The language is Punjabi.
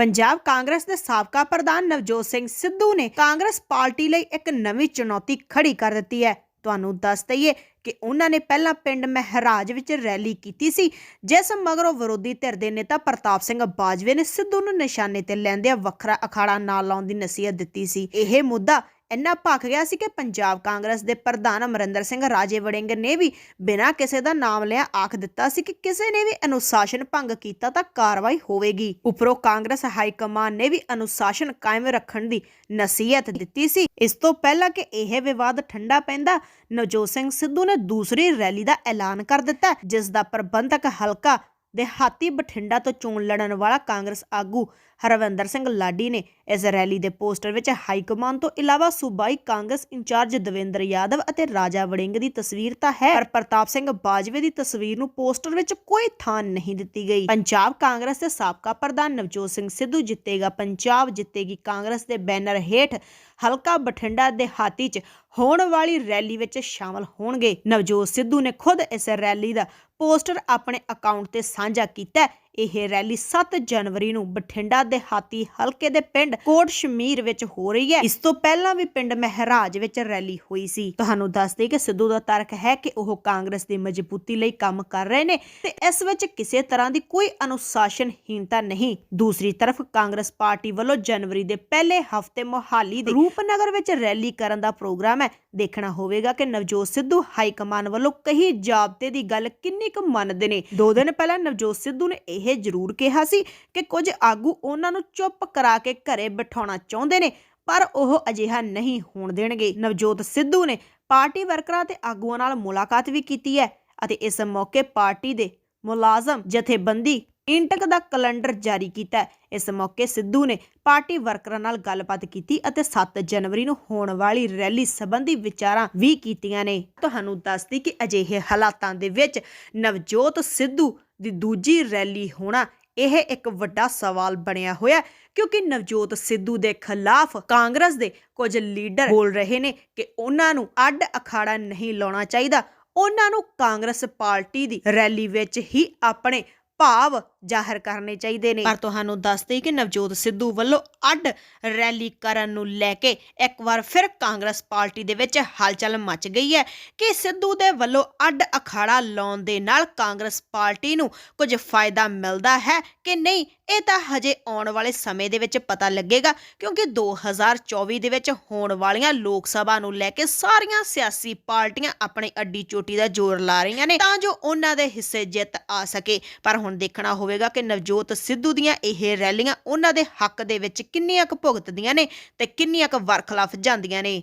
ਪੰਜਾਬ ਕਾਂਗਰਸ ਦੇ ਸਾਬਕਾ ਪ੍ਰਧਾਨ ਨਵਜੋਤ ਸਿੰਘ ਸਿੱਧੂ ਨੇ ਕਾਂਗਰਸ ਪਾਰਟੀ ਲਈ ਇੱਕ ਨਵੀਂ ਚੁਣੌਤੀ ਖੜੀ ਕਰ ਦਿੱਤੀ ਹੈ। ਤੁਹਾਨੂੰ ਦੱਸ ਦਈਏ ਕਿ ਉਹਨਾਂ ਨੇ ਪਹਿਲਾਂ ਪਿੰਡ ਮਹਿਰਾਜ ਵਿੱਚ ਰੈਲੀ ਕੀਤੀ ਸੀ, ਜਿਸ ਮਗਰੋਂ ਵਿਰੋਧੀ ਧਿਰ ਦੇ ਨੇਤਾ ਪ੍ਰਤਾਪ ਸਿੰਘ ਬਾਜਵੇ ਨੇ ਸਿੱਧੂ ਨੂੰ ਨਿਸ਼ਾਨੇ ਤੇ ਲੈਂਦਿਆਂ ਵੱਖਰਾ ਅਖਾੜਾ ਨਾ ਲਾਉਣ ਦੀ ਨਸੀਹਤ ਦਿੱਤੀ ਸੀ। ਇਹ ਮੁੱਦਾ ਇੰਨਾ ਭਖ ਗਿਆ ਸੀ ਕਿ ਪੰਜਾਬ ਕਾਂਗਰਸ ਦੇ ਪ੍ਰਧਾਨ ਅਮਰਿੰਦਰ ਸਿੰਘ ਰਾਜੇ ਵੜਿੰਗ ਨੇ ਵੀ ਬਿਨਾਂ ਕਿਸੇ ਦਾ ਨਾਮ ਲਿਆ ਆਖ ਦਿੱਤਾ ਸੀ ਕਿ ਕਿਸੇ ਨੇ ਵੀ ਅਨੁਸ਼ਾਸਨ ਭੰਗ ਕੀਤਾ ਤਾਂ ਕਾਰਵਾਈ ਹੋਵੇਗੀ। ਉਪਰੋਂ ਕਾਂਗਰਸ ਹਾਈ ਕਮਾਨ ਨੇ ਵੀ ਅਨੁਸ਼ਾਸਨ ਕਾਇਮ ਰੱਖਣ ਦੀ ਨਸੀਹਤ ਦਿੱਤੀ ਸੀ। ਇਸ ਤੋਂ ਪਹਿਲਾਂ ਕਿ ਇਹ ਵਿਵਾਦ ਠੰਡਾ ਪੈਂਦਾ, ਨਵਜੋਤ ਸਿੰਘ ਸਿੱਧੂ ਨੇ ਦੂਸਰੀ ਰੈਲੀ ਦਾ ਐਲਾਨ ਕਰ ਦਿੱਤਾ, ਜਿਸ ਦਾ ਪ੍ਰਬੰਧਕ ਹਲਕਾ ਦਿਹਾਤੀ ਬਠਿੰਡਾ ਤੋਂ ਚੋਣ ਲੜਨ ਵਾਲਾ ਕਾਂਗਰਸ ਆਗੂ ਹਰਵਿੰਦਰ ਸਿੰਘ ਲਾਡੀ ਨੇ ਇਸ ਰੈਲੀ ਦੇ ਪੋਸਟਰ ਵਿੱਚ ਹਾਈ ਕਮਾਨ ਤੋਂ ਇਲਾਵਾ ਸੂਬਾਈ ਕਾਂਗਰਸ ਇੰਚਾਰਜ ਦਵਿੰਦਰ ਯਾਦਵ ਅਤੇ ਰਾਜਾ ਵੜਿੰਗ ਦੀ ਤਸਵੀਰ ਤਾਂ ਹੈ, ਪਰ ਪ੍ਰਤਾਪ ਸਿੰਘ ਬਾਜਵੇ ਦੀ ਤਸਵੀਰ ਨੂੰ ਪੋਸਟਰ ਵਿੱਚ ਕੋਈ ਥਾਂ ਨਹੀਂ ਦਿੱਤੀ ਗਈ। ਪੰਜਾਬ ਕਾਂਗਰਸ ਦੇ ਸਾਬਕਾ ਪ੍ਰਧਾਨ ਨਵਜੋਤ ਸਿੰਘ ਸਿੱਧੂ ਜਿੱਤੇਗਾ, ਪੰਜਾਬ ਜਿੱਤੇਗੀ ਕਾਂਗਰਸ ਦੇ ਬੈਨਰ ਹੇਠ ਹਲਕਾ ਬਠਿੰਡਾ ਦੇ ਹਾਤੀ 'ਚ ਹੋਣ ਵਾਲੀ ਰੈਲੀ ਵਿੱਚ ਸ਼ਾਮਲ ਹੋਣਗੇ। ਨਵਜੋਤ ਸਿੱਧੂ ਨੇ ਖੁਦ ਇਸ ਰੈਲੀ ਦਾ ਪੋਸਟਰ ਆਪਣੇ ਅਕਾਊਂਟ ਤੇ ਸਾਂਝਾ ਕੀਤਾ ਇਹ ਰੈਲੀ 7 ਜਨਵਰੀ ਨੂੰ ਬਠਿੰਡਾ ਦੇ ਹਾਤੀ ਹਲਕੇ ਦੇ ਪਿੰਡ ਕੋਟ ਸ਼ਮੀਰ ਵਿੱਚ ਹੋ ਰਹੀ ਹੈ। ਇਸ ਤੋਂ ਪਹਿਲਾਂ ਵੀ ਪਿੰਡ ਮਹਿਰਾਜ ਵਿੱਚ ਰੈਲੀ ਹੋਈ ਸੀ। ਤੁਹਾਨੂੰ ਦੱਸ ਦੇਈਏ ਕਿ ਸਿੱਧੂ ਦਾ ਤਰਕ ਹੈ ਕਿ ਉਹ ਕਾਂਗਰਸ ਦੀ ਮਜ਼ਬੂਤੀ ਲਈ ਕੰਮ ਕਰ ਰਹੇ ਨੇ ਤੇ ਇਸ ਵਿੱਚ ਕਿਸੇ ਤਰ੍ਹਾਂ ਦੀ ਕੋਈ ਅਨੁਸ਼ਾਸਨਹੀਨਤਾ ਨਹੀਂ। ਦੂਸਰੀ ਤਰਫ ਕਾਂਗਰਸ ਪਾਰਟੀ ਵੱਲੋਂ ਜਨਵਰੀ ਦੇ ਪਹਿਲੇ ਹਫ਼ਤੇ ਮੋਹਾਲੀ ਦੇ ਰੂਪਨਗਰ ਵਿੱਚ ਰੈਲੀ ਕਰਨ ਦਾ ਪ੍ਰੋਗਰਾਮ ਹੈ। ਦੇਖਣਾ ਹੋਵੇਗਾ ਕਿ ਨਵਜੋਤ ਸਿੱਧੂ ਹਾਈ ਕਮਾਨ ਵੱਲੋਂ ਕਹੀ ਜਾਬਤੇ ਦੀ ਗੱਲ ਕਿੰਨੀ ਕੁ ਮੰਨਦੇ ਨੇ। ਦੋ ਦਿਨ ਪਹਿਲਾਂ ਨਵਜੋਤ ਸਿੱਧੂ ਨੇ ਇਹ ਜ਼ਰੂਰ ਕਿਹਾ ਸੀ ਕਿ ਕੁਝ ਆਗੂ ਉਹਨਾਂ ਨੂੰ ਚੁੱਪ ਕਰਾ ਕੇ ਘਰੇ ਬਿਠਾਉਣਾ ਚਾਹੁੰਦੇ ਨੇ, ਪਰ ਉਹ ਅਜਿਹਾ ਨਹੀਂ ਹੋਣ ਦੇਣਗੇ। ਨਵਜੋਤ ਸਿੱਧੂ ਨੇ ਪਾਰਟੀ ਵਰਕਰਾਂ ਤੇ ਆਗੂਆਂ ਨਾਲ ਮੁਲਾਕਾਤ ਵੀ ਕੀਤੀ ਹੈ ਅਤੇ ਇਸ ਮੌਕੇ ਪਾਰਟੀ ਦੇ ਮੁਲਾਜ਼ਮ ਜਥੇਬੰਦੀ ਇੰਟਕ ਦਾ ਕੈਲੰਡਰ ਜਾਰੀ ਕੀਤਾ ਇਸ ਮੌਕੇ ਸਿੱਧੂ ਨੇ ਪਾਰਟੀ ਵਰਕਰਾਂ ਨਾਲ ਗੱਲਬਾਤ ਕੀਤੀ ਅਤੇ 7 ਜਨਵਰੀ ਨੂੰ ਹੋਣ ਵਾਲੀ ਰੈਲੀ ਸੰਬੰਧੀ ਵਿਚਾਰਾਂ ਵੀ ਕੀਤੀਆਂ ਨੇ। ਤੁਹਾਨੂੰ ਦੱਸਦੀ ਕਿ ਅਜਿਹੇ ਹਾਲਾਤਾਂ ਦੇ ਵਿੱਚ ਨਵਜੋਤ ਸਿੱਧੂ ਦੀ ਦੂਜੀ ਰੈਲੀ ਹੋਣਾ ਇਹ ਇੱਕ ਵੱਡਾ ਸਵਾਲ ਬਣਿਆ ਹੋਇਆ ਕਿਉਂਕਿ ਨਵਜੋਤ ਸਿੱਧੂ ਦੇ ਖਿਲਾਫ ਕਾਂਗਰਸ ਦੇ ਕੁਝ ਲੀਡਰ ਬੋਲ ਰਹੇ ਨੇ ਕਿ ਉਹਨਾਂ ਨੂੰ ਅੱਡ ਅਖਾੜਾ ਨਹੀਂ ਲਾਉਣਾ ਚਾਹੀਦਾ। ਉਹਨਾਂ ਨੂੰ ਕਾਂਗਰਸ ਪਾਰਟੀ ਦੀ ਰੈਲੀ ਵਿੱਚ ਹੀ ਆਪਣੇ ਭਾਵ ਜ਼ਾਹਰ ਕਰਨੇ ਚਾਹੀਦੇ ਨੇ। ਪਰ ਤੁਹਾਨੂੰ ਦੱਸ ਦੇਈ ਕਿ ਨਵਜੋਤ ਸਿੱਧੂ ਵੱਲੋਂ ਅੱਡ ਰੈਲੀ ਕਰਨ ਨੂੰ ਲੈ ਕੇ ਇੱਕ ਵਾਰ ਫਿਰ ਕਾਂਗਰਸ ਪਾਰਟੀ ਦੇ ਵਿੱਚ ਹਲਚਲ ਮਚ ਗਈ ਹੈ ਕਿ ਸਿੱਧੂ ਦੇ ਵੱਲੋਂ ਅੱਡ ਅਖਾੜਾ ਲਾਉਣ ਦੇ ਨਾਲ ਕਾਂਗਰਸ ਪਾਰਟੀ ਨੂੰ ਕੁਝ ਫਾਇਦਾ ਮਿਲਦਾ ਹੈ ਕਿ ਨਹੀਂ ਇਹ ਤਾਂ ਹਜੇ ਆਉਣ ਵਾਲੇ ਸਮੇਂ ਦੇ ਵਿੱਚ ਪਤਾ ਲੱਗੇਗਾ, ਕਿਉਂਕਿ 2024 ਦੇ ਵਿੱਚ ਹੋਣ ਵਾਲੀਆਂ ਲੋਕ ਸਭਾ ਨੂੰ ਲੈ ਕੇ ਸਾਰੀਆਂ ਸਿਆਸੀ ਪਾਰਟੀਆਂ ਆਪਣੇ ਅੱਡੀ ਚੋਟੀ ਦਾ ਜ਼ੋਰ ਲਾ ਰਹੀਆਂ ਨੇ ਤਾਂ ਜੋ ਉਹਨਾਂ ਦੇ ਹਿੱਸੇ ਜਿੱਤ ਆ ਸਕੇ। ਪਰ ਹੁਣ ਦੇਖਣਾ ਹੋਵੇਗਾ ਕਿ ਨਵਜੋਤ ਸਿੱਧੂ ਦੀਆਂ ਇਹ ਰੈਲੀਆਂ ਉਹਨਾਂ ਦੇ ਹੱਕ ਦੇ ਵਿੱਚ ਕਿੰਨੀਆਂ ਕੁ ਭੁਗਤਦੀਆਂ ਨੇ ਤੇ ਕਿੰਨੀਆਂ ਕੁ ਵਰਖਲਾਫ ਜਾਂਦੀਆਂ ਨੇ।